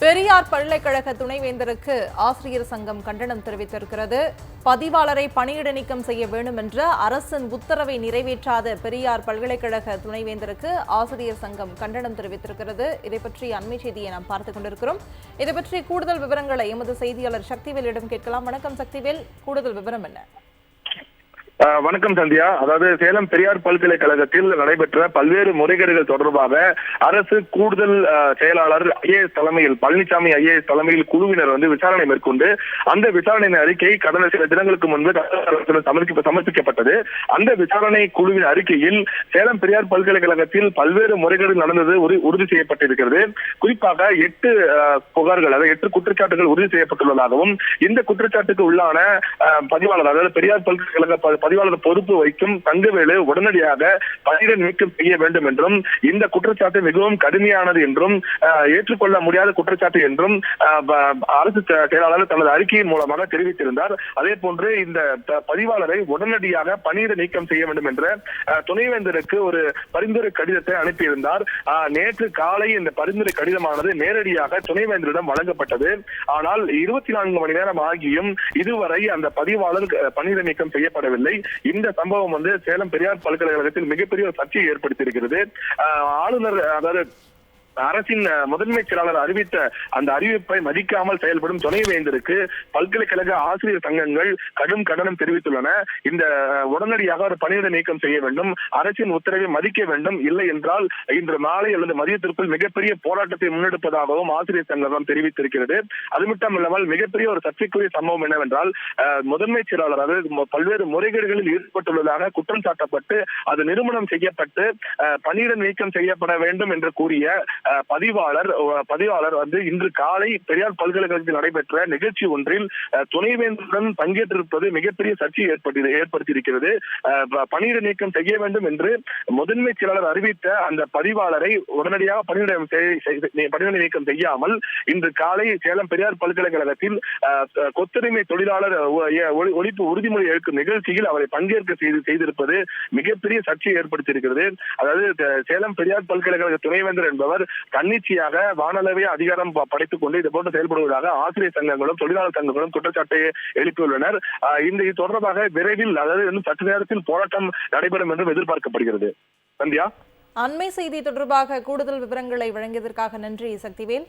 பெரியார் பல்கலைக்கழக துணைவேந்தருக்கு ஆசிரியர் சங்கம் கண்டனம் தெரிவித்திருக்கிறது. பதிவாளரை பணியிட நீக்கம் செய்ய வேண்டும் என்ற அரசின் உத்தரவை நிறைவேற்றாத பெரியார் பல்கலைக்கழக துணைவேந்தருக்கு ஆசிரியர் சங்கம் கண்டனம் தெரிவித்திருக்கிறது. இதை பற்றி அண்மை செய்தியை நாம் பார்த்துக் கொண்டிருக்கிறோம். இதை பற்றி கூடுதல் விவரங்களை எமது செய்தியாளர் சக்திவேலிடம் கேட்கலாம். வணக்கம் சக்திவேல். கூடுதல் விவரம் என்ன? வணக்கம் சந்தியா. அதாவது சேலம் பெரியார் பல்கலைக்கழகத்தில் நடைபெற்ற பல்வேறு முறைகேடுகள் தொடர்பாக அரசு கூடுதல் செயலாளர் ஐஏஎஸ் தலைமையில் பழனிசாமி ஐஏஎஸ் தலைமையில் குழுவினர் வந்து விசாரணை மேற்கொண்டு அந்த விசாரணையின் அறிக்கை கடந்த சில தினங்களுக்கு முன்பு தமிழக சமர்ப்பிக்கப்பட்டது. அந்த விசாரணை குழுவின் அறிக்கையில் சேலம் பெரியார் பல்கலைக்கழகத்தில் பல்வேறு முறைகேடு நடந்தது உறு- உறுதி செய்யப்பட்டிருக்கிறது. குறிப்பாக எட்டு புகார்கள் அதாவது எட்டு குற்றச்சாட்டுகள் உறுதி செய்யப்பட்டுள்ளதாகவும் இந்த குற்றச்சாட்டுக்கு உள்ளான பதிவாளர் அதாவது பெரியார் பல்கலைக்கழக பதிவாளர் பொறுப்பு வைக்கும் தங்கவேலு உடனடியாக பணியிட நீக்கம் செய்ய வேண்டும் என்றும் இந்த குற்றச்சாட்டு மிகவும் கடுமையானது என்றும் ஏற்றுக்கொள்ள முடியாத குற்றச்சாட்டு என்றும் அரசு செயலாளர் தனது அறிக்கையின் மூலமாக தெரிவித்திருந்தார். அதே போன்று இந்த பதிவாளரை உடனடியாக பணியிட நீக்கம் செய்ய வேண்டும் என்ற துணைவேந்தருக்கு ஒரு பரிந்துரை கடிதத்தை அனுப்பியிருந்தார். நேற்று காலை இந்த பரிந்துரை கடிதமானது நேரடியாக துணைவேந்தரிடம் வழங்கப்பட்டது. ஆனால் இருபத்தி நான்கு மணி நேரம் ஆகியும் இதுவரை அந்த பதிவாளர் பணியிட நீக்கம் செய்யப்படவில்லை. இந்த சம்பவம் வந்து சேலம் பெரியார் பல்கலைக்கழகத்தில் மிகப்பெரிய சர்ச்சையை ஏற்படுத்தியிருக்கிறது. இருக்கிறது ஆளுநர் அதாவது அரசின் முதன்மை செயலாளர் அறிவித்த அந்த அறிவிப்பை மதிக்காமல் செயல்படும் துணைவேந்தருக்கு பல்கலைக்கழக ஆசிரியர் சங்கங்கள் கடும் கண்டனம் தெரிவித்துள்ளன. இந்த உடனடியாக ஒரு பணியிட நீக்கம் செய்ய வேண்டும். அரசின் உத்தரவை மதிக்க வேண்டும். இல்லை என்றால் இன்று மாலை அல்லது மதியத்திற்குள் மிகப்பெரிய போராட்டத்தை முன்னெடுப்பதாகவும் ஆசிரியர் சங்கம் தெரிவித்திருக்கிறது. அது மட்டும் இல்லாமல் மிகப்பெரிய ஒரு சர்ச்சைக்குரிய சம்பவம் என்னவென்றால் முதன்மை செயலாளர் அதாவது பல்வேறு முறைகேடுகளில் ஈடுபட்டுள்ளதாக குற்றம் சாட்டப்பட்டு அது நிறுவனம் செய்யப்பட்டு அஹ், பணியிட நீக்கம் செய்யப்பட வேண்டும் என்று கூறிய பதிவாளர் பதிவாளர் வந்து இன்று காலை பெரியார் பல்கலைக்கழகத்தில் நடைபெற்ற நிகழ்ச்சி ஒன்றில் துணைவேந்தருடன் பங்கேற்றிருப்பது மிகப்பெரிய சர்ச்சை ஏற்படுத்தி ஏற்படுத்தியிருக்கிறது. பணியிட நீக்கம் செய்ய வேண்டும் என்று முதன்மை செயலாளர் அறிவித்த அந்த பதிவாளரை உடனடியாக பணியிட செய்- பணியிட நீக்கம் செய்யாமல் இன்று காலை சேலம் பெரியார் பல்கலைக்கழகத்தில் கொத்துரிமை தொழிலாளர் ஒழிப்பு உறுதிமொழி எடுக்கும் நிகழ்ச்சியில் அவரை பங்கேற்க செய்து செய்திருப்பது மிகப்பெரிய சர்ச்சையை ஏற்படுத்தியிருக்கிறது. அதாவது சேலம் பெரியார் பல்கலைக்கழக துணைவேந்தர் என்பவர் தன்னிச்சையாக வானளவே அதிகாரம் படைத்துக் கொண்டு இது போன்று செயல்படுவதாக ஆசிரியர் சங்கங்களும் தொழிலாளர் சங்கங்களும் குற்றச்சாட்டை எழுப்பியுள்ளனர். இந்த இது தொடர்பாக விரைவில் அதாவது இன்னும் சற்று நேரத்தில் போராட்டம் நடைபெறும் என்றும் எதிர்பார்க்கப்படுகிறது. சந்தியா? அண்மை செய்தி தொடர்பாக கூடுதல் விவரங்களை வழங்கியதற்காக நன்றி சக்திவேல்.